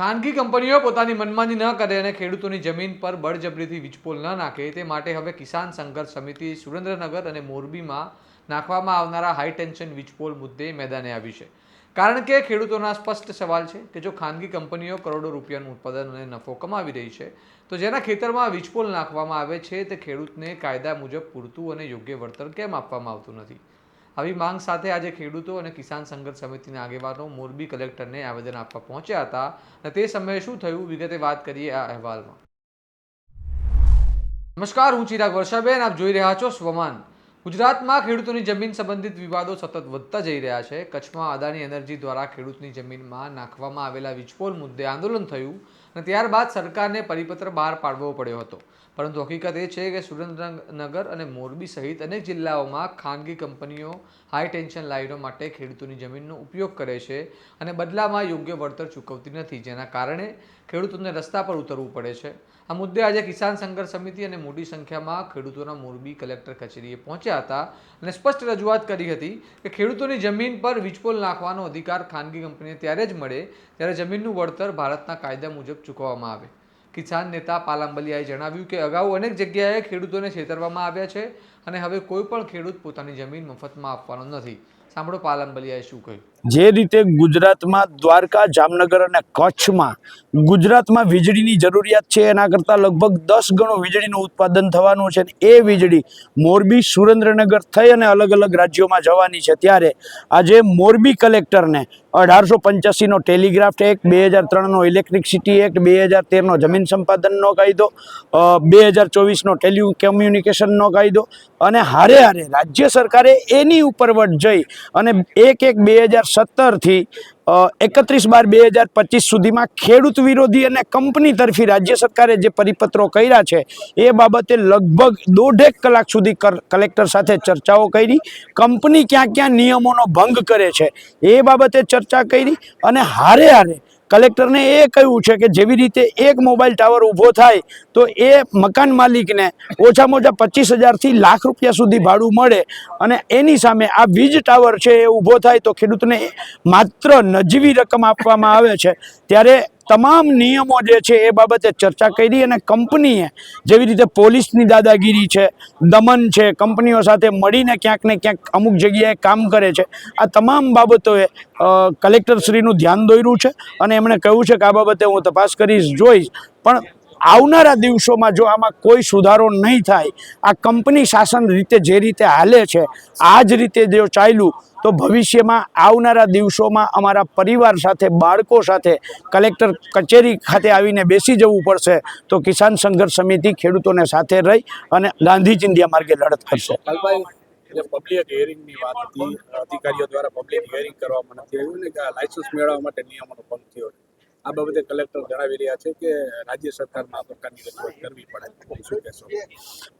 ખાનગી કંપનીઓ પોતાની મનમાની ન કરે અને ખેડૂતોની જમીન પર બળજબરીથી વીજપોલ ન નાખે, તે માટે હવે કિસાન સંઘર્ષ સમિતિ સુરેન્દ્રનગર અને મોરબીમાં નાખવામાં આવનારા હાઈ ટેન્શન વીજપોલ મુદ્દે મેદાને આવી છે. કારણ કે ખેડૂતોના સ્પષ્ટ સવાલ છે કે જો ખાનગી કંપનીઓ કરોડો રૂપિયાનું ઉત્પાદન અને નફો કમાવી રહી છે, તો જેના ખેતરમાં વીજપોલ નાખવામાં આવે છે, તે ખેડૂતને કાયદા મુજબ પૂરતું અને યોગ્ય વળતર કેમ આપવામાં આવતું નથી? આવી માંગ સાથે આજે ખેડૂતો અને કિસાન સંઘર્ષ સમિતિના આગેવાનો મોરબી કલેક્ટરને આવેદન આપવા પહોંચ્યા હતા અને તે સમયે શું થયું વિગતે વાત કરીએ આ અહેવાલમાં. નમસ્કાર, હું ચિરાગ વર્ષાબેન, આપ જોઈ રહ્યા છો સ્વમાન. ગુજરાતમાં ખેડૂતોની જમીન સંબંધિત વિવાદો સતત વધતા જઈ રહ્યા છે. કચ્છમાં અદાણી એનર્જી દ્વારા ખેડૂતની જમીનમાં નાખવામાં આવેલા વીજપોલ મુદ્દે આંદોલન થયું. અને ત્યારબાદ સરકારને પરિપત્ર બહાર પાડવો પડ્યો હતો. પરંતુ હકીકત એ છે કે સુરેન્દ્રનગર અને મોરબી સહિત અનેક જિલ્લાઓમાં ખાનગી કંપનીઓ હાઈ ટેન્શન લાઇનો માટે ખેડૂતોની જમીનનો ઉપયોગ કરે છે અને બદલામાં યોગ્ય વળતર ચૂકવતી નથી. જેના કારણે ખેડૂતોને રસ્તા પર ઉતરવું પડે છે. આ મુદ્દે આજે કિસાન સંઘર્ષ સમિતિ અને મોટી સંખ્યામાં ખેડૂતોના મોરબી કલેક્ટર કચેરીએ પહોંચ્યા હતા અને સ્પષ્ટ રજૂઆત કરી હતી કે ખેડૂતોની જમીન પર વીજપોલ નાખવાનો અધિકાર ખાનગી કંપનીને ત્યારે જ મળે ત્યારે જમીનનું વળતર ભારતના કાયદા મુજબ ચૂકવવામાં આવે. કિસાન નેતા પાલાંબલિયાએ જણાવ્યું કે અગાઉ અનેક જગ્યાએ ખેડૂતોને છેતરવામાં આવ્યા છે અને હવે કોઈ પણ ખેડૂત પોતાની જમીન મફતમાં આપવાનો નથી. સાંભળો પાલાંબલિયાએ શું કહ્યું. જે રીતે ગુજરાતમાં દ્વારકા, જામનગર અને કચ્છમાં ગુજરાતમાં વીજળીની જરૂરિયાત છે, એના કરતાં લગભગ દસ ગણું વીજળીનું ઉત્પાદન થવાનું છે એ વીજળી મોરબી, સુરેન્દ્રનગર થઈ અને અલગ અલગ રાજ્યોમાં જવાની છે. ત્યારે આજે મોરબી કલેક્ટરને અઢારસો પંચ્યાસીનો ટેલિગ્રાફ એક્ટ બે હજાર ત્રણનો ઇલેક્ટ્રિસિટી એક્ટ, બે હજાર તેરનો જમીન સંપાદનનો કાયદો બે હજાર ચોવીસનો ટેલિ કમ્યુનિકેશનનો કાયદો અને હારે હારે રાજ્ય સરકારે એની ઉપર વટ જઈ અને એક એક બે હજાર સત્તરથી એકત્રીસ બાર બે હજાર પચીસ સુધીમાં ખેડૂત વિરોધી અને કંપની તરફી રાજ્ય સરકારે જે પરિપત્રો કર્યા છે, એ બાબતે લગભગ દોઢેક કલાક સુધી કલેક્ટર સાથે ચર્ચાઓ કરી, કંપની ક્યાં ક્યાં નિયમોનો ભંગ કરે છે, એ બાબતે ચર્ચા કરી અને હારે હારે કલેક્ટરને એ કહ્યું છે કે જેવી રીતે એક મોબાઈલ ટાવર ઊભો થાય, તો એ મકાન માલિકને ઓછામાં ઓછા પચીસ હજારથી લાખ રૂપિયા સુધી ભાડું મળે અને એની સામે આ વીજ ટાવર છે એ ઊભો થાય, તો ખેડૂતને માત્ર નજીવી રકમ આપવામાં આવે છે. ત્યારે તમામ નિયમો જે છે એ બાબતે ચર્ચા કરી અને કંપનીએ જેવી રીતે પોલીસની દાદાગીરી છે, દમન છે, કંપનીઓ સાથે મળીને ક્યાંક ને ક્યાંક અમુક જગ્યાએ કામ કરે છે, આ તમામ બાબતોએ કલેક્ટરશ્રીનું ધ્યાન દોર્યું છે અને એમણે કહ્યું છે કે આ બાબતે હું તપાસ કરીશ, જોઈશ. પણ આવનારા દિવસોમાં જો આમાં કોઈ સુધારો નહીં થાય, આ કંપની શાસન રીતે જે રીતે હાલે છે, આ જ રીતે જો ચાલ્યું તો ભવિષ્યમાં આવનારા દિવસોમાં અમારા પરિવાર સાથે, બાળકો સાથે, કલેક્ટર કચેરી ખાતે આવીને બેસી જવું પડશે તો કિસાન સંઘર્ષ સમિતિ ખેડૂતોને સાથે રહી અને ગાંધી ચિંધ્યા માર્ગે લડત કરશે. અધિકારીઓ દ્વારા પબ્લિક હિયરિંગ કરવામાં નથી આવ્યું ને લાયસન્સ મેળવવા માટે નિયમોનો ભંગ થયો આ બાબતે કલેક્ટર જણાવી રહ્યા છે કે રાજ્ય સરકારમાં આ પ્રકારની રજૂઆત કરવી પડે. શું કહેશો?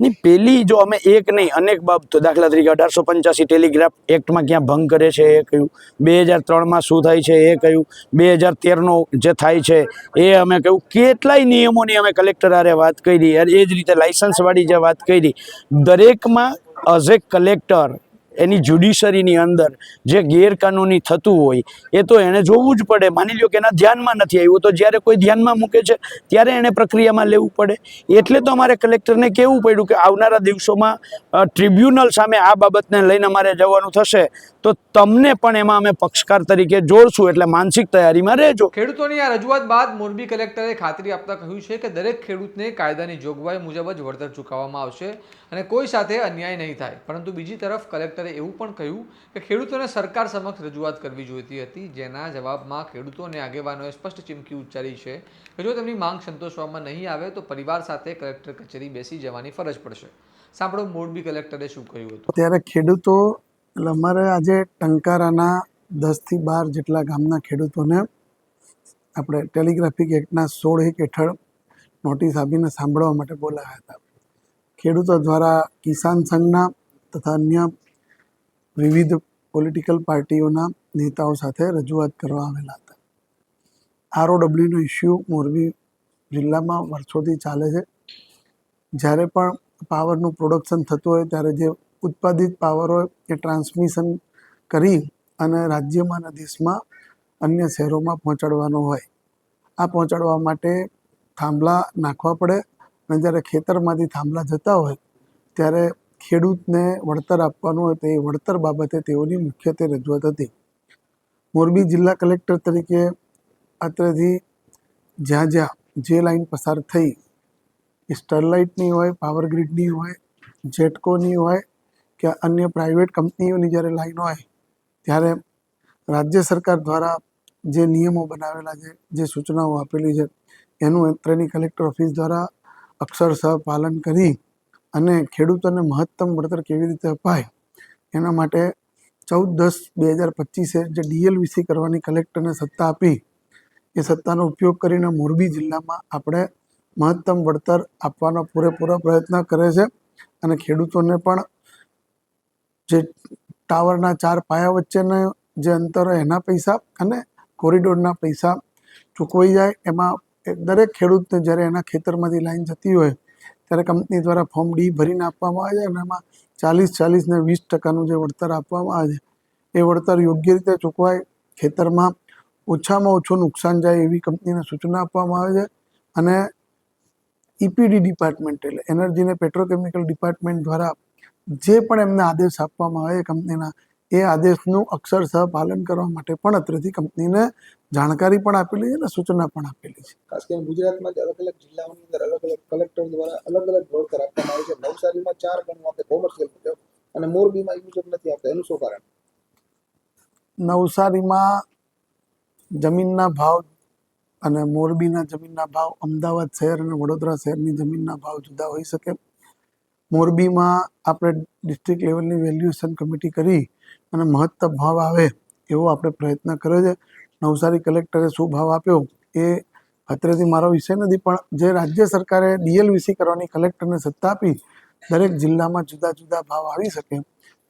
ની પેલી જો અમે એક નહીં, અનેક બાબતો દાખલા તરીકે અઢારસો પંચ્યાસી ટેલિગ્રાફ એક્ટમાં ક્યાં ભંગ કરે છે એ કહ્યું બે હજાર ત્રણમાં શું થાય છે એ કહ્યું બે હજાર તેરનો જે થાય છે એ અમે કહ્યું કેટલાય નિયમોની અમે કલેક્ટર આરે વાત કરી એ જ રીતે લાઇસન્સવાળી જે વાત કરી, દરેકમાં એઝ એ કલેક્ટર એની જ્યુડિશરીની અંદર જે ગેરકાનૂની થતું હોય, એ તો એણે જોવું જ પડે. માની લ્યો કે એના ધ્યાનમાં નથી આવ્યું. તો જ્યારે કોઈ ધ્યાનમાં મૂકે છે, ત્યારે એણે પ્રક્રિયામાં લેવું પડે. એટલે તો અમારે કલેક્ટરને કહેવું પડ્યું કે આવનારા દિવસોમાં ટ્રિબ્યુનલ સામે આ બાબતને લઈને અમારે જવાનું થશે. તો તમને પણ એમાં અમે પક્ષકાર તરીકે જોડશું એટલે માનસિક તૈયારીમાં રહેજો. ખેડૂતોની આ રજૂઆત બાદ મોરબી કલેક્ટરે ખાતરી આપતા કહ્યું છે કે દરેક ખેડૂતને કાયદાની જોગવાઈ મુજબ જ વળતર ચૂકવવામાં આવશે અને કોઈ સાથે અન્યાય નહીં થાય. પરંતુ બીજી તરફ કલેક્ટરે એવું પણ કહ્યું કે ખેડૂતોને સરકાર સમક્ષ રજૂઆત કરવી જોઈતી હતી. જેના જવાબમાં ખેડૂતો અને આગેવાનોએ સ્પષ્ટ ચીમકી ઉચ્ચારી છે કે જો તેમની માંગ સંતોષવામાં નહીં આવે તો પરિવાર સાથે કલેક્ટર કચેરી બેસી જવાની ફરજ પડશે. સાંભળો મોરબી કલેક્ટરે શું કહ્યું હતું. ત્યારે ખેડૂતો એટલે અમારે આજે ટંકારાના દસથી બાર જેટલા ગામના ખેડૂતોને આપણે ટેલિગ્રાફિક એક્ટના સોળ એક હેઠળ નોટિસ આપીને સાંભળવા માટે બોલાવ્યા હતા. ખેડૂતો દ્વારા કિસાન સંઘના તથા અન્ય વિવિધ પોલિટિકલ પાર્ટીઓના નેતાઓ સાથે રજૂઆત કરવા આવેલા હતા. આરઓડબ્લ્યુનો ઇસ્યુ મોરબી જિલ્લામાં વર્ષોથી ચાલે છે. જ્યારે પણ પાવરનું પ્રોડક્શન થતું હોય ત્યારે જે ઉત્પાદિત પાવર એ ટ્રાન્સમિશન કરી અને રાજ્યમાં અને દેશમાં અન્ય શહેરોમાં પહોંચાડવાનો હોય. આ પહોંચાડવા માટે થાંભલા નાખવા પડે અને જ્યારે ખેતરમાંથી થાંભલા જતા હોય, ત્યારે ખેડૂતને વળતર આપવાનું હોય તો એ વળતર બાબતે તેઓની મુખ્યત્વે રજૂઆત હતી. મોરબી જિલ્લા કલેક્ટર તરીકે અત્રેથી જ્યાં જ્યાં જે લાઈન પસાર થઈ, એ સ્ટરલાઇટની હોય, પાવર ગ્રીડની હોય જેટકોની હોય કે અન્ય પ્રાઇવેટ કંપનીઓની જ્યારે લાઈન હોય, ત્યારે રાજ્ય સરકાર દ્વારા જે નિયમો બનાવેલા છે, જે સૂચનાઓ આપેલી છે, એનું અત્રેની કલેક્ટર ઓફિસ દ્વારા અક્ષરશઃ પાલન કરી અને ખેડૂતોને મહત્તમ વળતર કેવી રીતે અપાય, એના માટે ચૌદ દસ બે હજાર પચીસે જે ડીએલવીસી કરવાની કલેક્ટરને સત્તા આપી, એ સત્તાનો ઉપયોગ કરીને મોરબી જિલ્લામાં આપણે મહત્તમ વળતર આપવાનો પૂરેપૂરો પ્રયત્ન કરે છે અને ખેડૂતોને પણ જે ટાવરના ચાર પાયા વચ્ચેના જે અંતર હોય એના પૈસા અને કોરિડોરના પૈસા ચૂકવાઈ જાય. એમાં દરેક ખેડૂતને જ્યારે એના ખેતરમાંથી લાઈન જતી હોય, ત્યારે કંપની દ્વારા ફોર્મ ડી ભરીને આપવામાં આવે છે અને એમાં ચાલીસ ચાલીસ ને વીસ ટકાનું જે વળતર આપવામાં આવે છે, એ વળતર યોગ્ય રીતે ચૂકવાય. ખેતરમાં ઓછામાં ઓછું નુકસાન જાય એવી કંપનીને સૂચના આપવામાં આવે છે અને ઈપીડી ડિપાર્ટમેન્ટ એટલે એનર્જી અને પેટ્રોકેમિકલ ડિપાર્ટમેન્ટ દ્વારા જે પણ એમને આદેશ આપવામાં આવે કંપનીના એ આદેશનું અક્ષરશઃ પાલન કરવા માટે પણ અત્રેથી કંપનીને જાણકારી પણ આપેલી છે અને સૂચના પણ આપેલી છે. ખાસ કરીને ગુજરાતમાં અલગ અલગ જિલ્લાઓની અંદર અલગ અલગ કલેક્ટર દ્વારા અલગ અલગ વળતર આપવામાં આવે છે. નવસારીમાં ચાર ગણું આપે કોમર્શિયલ મુજબ અને મોરબીમાં એ મુજબ નથી આપતા. એનું શું કારણ? નવસારીમાં જમીનના ભાવ અને મોરબીના જમીનના ભાવ અમદાવાદ શહેર અને વડોદરા શહેરની જમીનના ભાવ જુદા હોઈ શકે. મોરબીમાં આપણે ડિસ્ટ્રિક્ટ લેવલની વેલ્યુએશન કમિટી કરી અને મહત્તમ ભાવ આવે એવો આપણે પ્રયત્ન કર્યો છે. નવસારી કલેક્ટરે શું ભાવ આપ્યો એ અત્રેથી મારો વિષય નથી, પણ જે રાજ્ય સરકારે ડીએલવીસી કરવાની કલેક્ટરને સત્તા આપી, દરેક જિલ્લામાં જુદા જુદા ભાવ આવી શકે.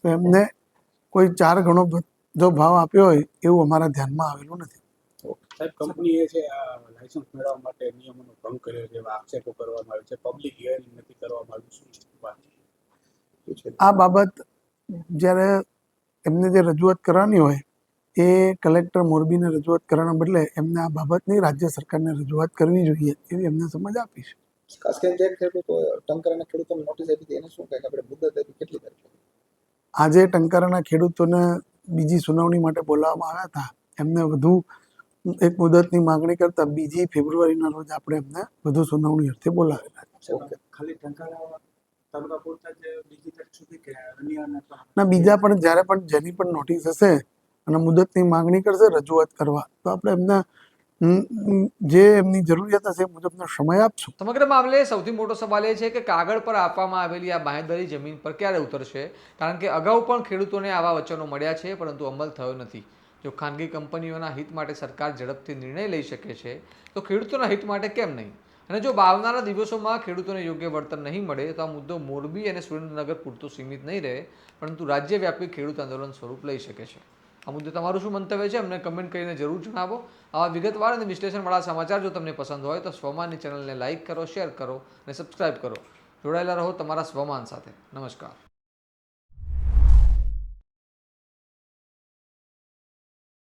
તો એમને કોઈ ચાર ગણો જો ભાવ આપ્યો હોય એવું અમારા ધ્યાનમાં આવેલું નથી. સાહેબ કંપનીએ છે, આ લાયસન્સ મેળવવા માટે નિયમોનો ભંગ કર્યો છે, એવા આક્ષેપો કરવામાં આવે છે. પબ્લિક હિયરિંગ નથી કરવામાં આવ્યું. છે. આ બાબત જ્યારે એમને જે રજૂઆત કરવાની હોય એ કલેક્ટર મોરબીને રજૂઆત કરવાના બદલે એમને આ બાબતની રાજ્ય સરકારને રજૂઆત કરવી જોઈએ એવી એમને સમજ આપી છે. ખાસ કરીને જે ખેડૂતો ટંકરના ખેડૂતોને નોટિસ આપી હતી એને શું કહે કે આપણે મુદત આપી કેટલી તારીખ આજે ટંકારાના ખેડૂતોને બીજી સુનાવણી માટે બોલાવવામાં આવ્યા હતા. એમને વધુ એક મુદતની માંગણી કરતા બીજી ફેબ્રુઆરીના રોજ આપણે એમને વધુ સુનાવણી અર્થે બોલાવેલા ખાલી ટંકારા તાલુકા પૂરતા જ બીજી તારીખ સુધી કે અન્ય ના બીજા પણ જ્યારે પણ જેની પણ નોટિસ હશે અને મુદતની માંગણી કરશે રજૂઆત કરવા તો આપણે એમને જે એમની જરૂરિયાત હશે એ મુજબનો સમય આપશું. સમગ્ર મામલે સૌથી મોટો સવાલ એ છે કે કાગળ પર આપવામાં આવેલી આ બાંયધરી જમીન પર ક્યારે ઉતરશે? કારણ કે અગાઉ પણ ખેડૂતોને આવા વચનો મળ્યા છે પરંતુ અમલ થયો નથી. જો ખાનગી કંપનીઓના હિત માટે સરકાર ઝડપથી નિર્ણય લઈ શકે છે તો ખેડૂતોના હિત માટે કેમ નહીં? અને જો આવનારા દિવસોમાં ખેડૂતોને યોગ્ય વળતર નહીં મળે, તો આ મુદ્દો મોરબી અને સુરેન્દ્રનગર પૂરતો સીમિત નહીં રહે, પરંતુ રાજ્યવ્યાપી ખેડૂત આંદોલન સ્વરૂપ લઈ શકે છે. આ મુદ્દે તમારું શું મંતવ્ય છે, અમને કમેન્ટ કરીને જરૂર જણાવો. આવા વિગતવાર અને વિશ્લેષણવાળા સમાચાર જો તમને પસંદ હોય, તો સ્વમાનની ચેનલને લાઇક કરો, શેર કરો અને સબસ્ક્રાઇબ કરો. જોડાયેલા રહો તમારા સ્વમાન સાથે. નમસ્કાર.